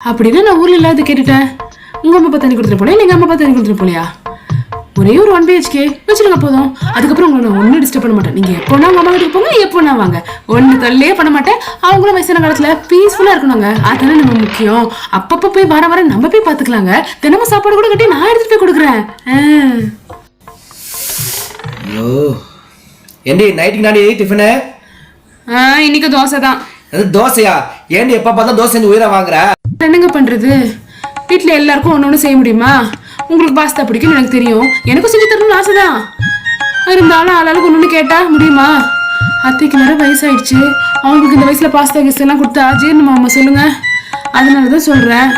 அப்படின்னா நான் ஊர்ல இல்லாத கேட்டுட்டேன். உங்க அம்மா அப்பா தண்ணி கொடுத்துட்டு போலையா எங்க அம்மா அப்பா தண்ணி கொடுத்துட்டு போலையா ஒரே ஒரு ஒன் பிஹெச்கே வச்சிருங்க போதும். அதுக்கப்புறம் உங்களை நான் ஒன்றும் டிஸ்டர்ப் பண்ண மாட்டேன். நீங்க எப்போனா உங்க அம்மா வீட்டுக்கு போங்க எப்போனா வாங்க. ஒன்று தொல்லையே பண்ண மாட்டேன். அவங்களும் வயசான காலத்துல பீஸ்ஃபுல்லா இருக்கணுங்க. அதானே நம்ம முக்கியம். அப்பப்போ போய் வர வர நம்ம போய் பாத்துக்கலாங்க தினமும் சாப்பாடு கூட கட்டி நான் எடுத்துட்டு போய் கொடுக்குறேன். ஐயோ. ஏண்டி நைட்டுக்கு நாடி டிஃபனு ஆ, இன்னைக்கு தோசை தான் அது தோசையா? ஏண்டி எப்போ பார்த்தா தோசை உயிரை வாங்குற? என்னங்க பண்றது? வீட்டில் எல்லாருக்கும் ஒன்று ஒன்று செய்ய முடியுமா? உங்களுக்கு பாஸ்தா பிடிக்கும் எனக்கு தெரியும். எனக்கும் செஞ்சு தரணும்னு ஆசைதான். இருந்தாலும் ஆளாளுக்கு ஒன்று கேட்டா முடியுமா? அத்தைக்கு வேற வயசாயிடுச்சு. அவங்களுக்கு இந்த வயசுல பாஸ்தா கிஸ்ட் எல்லாம் கொடுத்தா ஜீரணமா அம்மா சொல்லுங்க. அதனால தான் சொல்றேன்.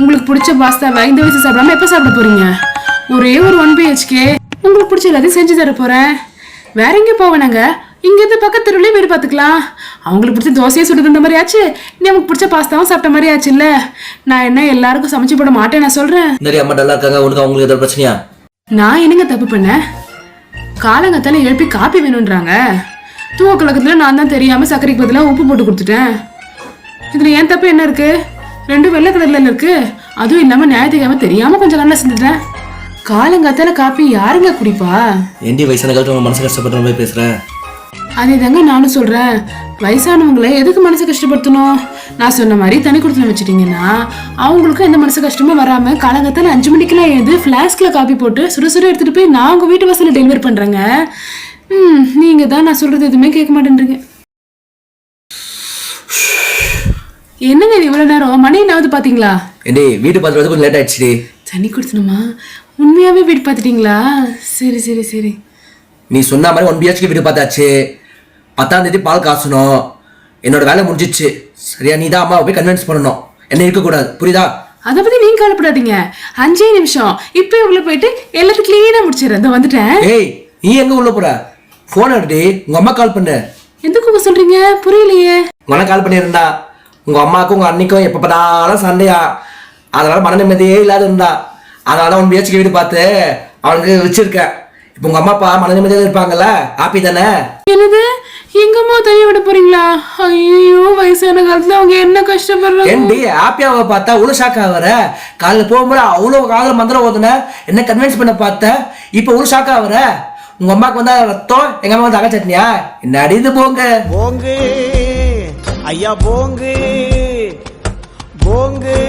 உங்களுக்கு பிடிச்ச பாஸ்தாவை இந்த வயசு சாப்பிடாம எப்போ சாப்பிட போறீங்க? ஒரே ஒரு ஒன் பிஹெச்கே உங்களுக்கு பிடிச்ச எல்லாத்தையும் செஞ்சு தர போறேன். வேற எங்கே போவேனாங்க இங்கேருந்து பக்கத்து தெருவுலயே வீடு பார்த்துக்கலாம். அவங்களுக்கு பிடிச்ச தோசையை சுட்டு தந்த மாதிரி ஆச்சு நமக்கு பிடிச்ச பாஸ்தாவும் சாப்பிட்ட மாதிரி ஆச்சுல்ல நான் என்ன எல்லாருக்கும் சமைச்சு போட மாட்டேன் நான் சொல்றேன். இந்த அம்மா நல்லா இருக்காங்க உனக்கு அவங்களுக்கு ஏதாவது பிரச்சனையா? நான் என்னங்க தப்பு பண்ணேன் காலங்கத்தால எழுப்பி காப்பி வேணுன்றாங்க தூக்க கலக்கத்துல நான் தான் தெரியாம சர்க்கரைக்கு பதிலாக உப்பு போட்டு கொடுத்துட்டேன். இதுல ஏன் தப்பு என்ன இருக்கு? ரெண்டும் வெள்ளை கலர்ல இருக்கு? அதுவும் இல்லாம ஞாயிற்றுக்கிழமை தெரியாம கொஞ்சம் நல்லா செஞ்சுட்டேன். காலங்காத்தால காப்பி யாருங்க குடிப்பா? ஏண்டி வயசான காலத்துல மனசு கஷ்டப்படுற மாதிரி பேசுற? அதே தாங்க நானும் சொல்றேன். வயசானவங்களை எதுக்கு மனசு கஷ்டப்படுத்தணும்? நான் சொன்ன மாதிரி தனி கொடுத்துல வச்சுட்டீங்கன்னா அவங்களுக்கும் எந்த மனசு கஷ்டமும் வராம காலங்கத்தால அஞ்சு மணிக்கெல்லாம் எழுந்து ஃப்ளாஸ்க்ல காப்பி போட்டு சுட எடுத்துட்டு போய் நான் உங்க வீட்டு வாசல்ல டெலிவரி பண்றேங்க. ம் நீங்க தான் நான் சொல்றது எதுவுமே கேட்க மாட்டேன்றீங்க. என்னங்க இது இவ்வளவு நேரம்? மணி என்னாவது பாத்தீங்களா? ஏண்டி வீட்டு பார்த்து வந்து கொஞ்சம் லேட் ஆயிடுச்சுடி. தண்ணி கொடுத்தணுமா உண்மையாவே வீடு பார்த்துட்டீங்களா? சரி சரி சரி. நீ சொன்ன மாதிரி ஒன் பிஹெச்கே வீடு பார்த்தாச்சு. பத்தாம் தேதி பால் காசணும். என்னோட வேலை முடிஞ்சிச்சு. சரியா நீ தான் அம்மாவை போய் கன்வின்ஸ் பண்ணணும். என்ன இருக்கக்கூடாது புரியுதா? அதை பத்தி நீங்க கவலைப்படாதீங்க. அஞ்சே நிமிஷம். இப்போ உள்ள போயிட்டு எல்லாத்தையும் கிளீனா முடிச்சிடுறேன். இந்த வந்துட்டேன். ஏய் நீ எங்க உள்ள போற? போன் எடுடி. உங்க அம்மா கால் பண்ணு. எதுக்கு சொல்றீங்க? புரியலையே. உங்க அண்ணா கால் பண்ணியிருந்தா. உங்க அம்மாக்கும் உங்க அன்னைக்கும் எப்ப பார்த்தாலும் சண்டையா. அதனால மன நிம்மதியே இல்லாத இருந்தா. அதனால உன் பிஹெச்கே வீடு பார்த்து அவனுக்கு வச்சிருக்கேன். இப்போ உங்க அம்மா அப்பா மன நிம்மதியாக இருப்பாங்கல்ல? ஹாப்பி தானே? என்னது? எங்க அம்மா தனியா விட போறீங்களா? ஐயோ வயசான காலத்துல அவங்க என்ன கஷ்டப்படுறாங்க? ஏண்டி ஹாப்பியாவை பார்த்தா அவ்வளோ ஷாக் ஆகுற காலைல போகும்போது அவ்வளோ காலைல மந்திரம் ஓதுன? என்ன கன்வின்ஸ் பண்ண பார்த்த? இப்போ அவ்வளோ ஷாக் ஆகுற உங்க அம்மாக்கு வந்தா ரத்தம் எங்க அம்மா வந்து அகை சட்னியா? என்ன அடிது போங்க? போங்கு. ஐயா போங்கு. போங்கு.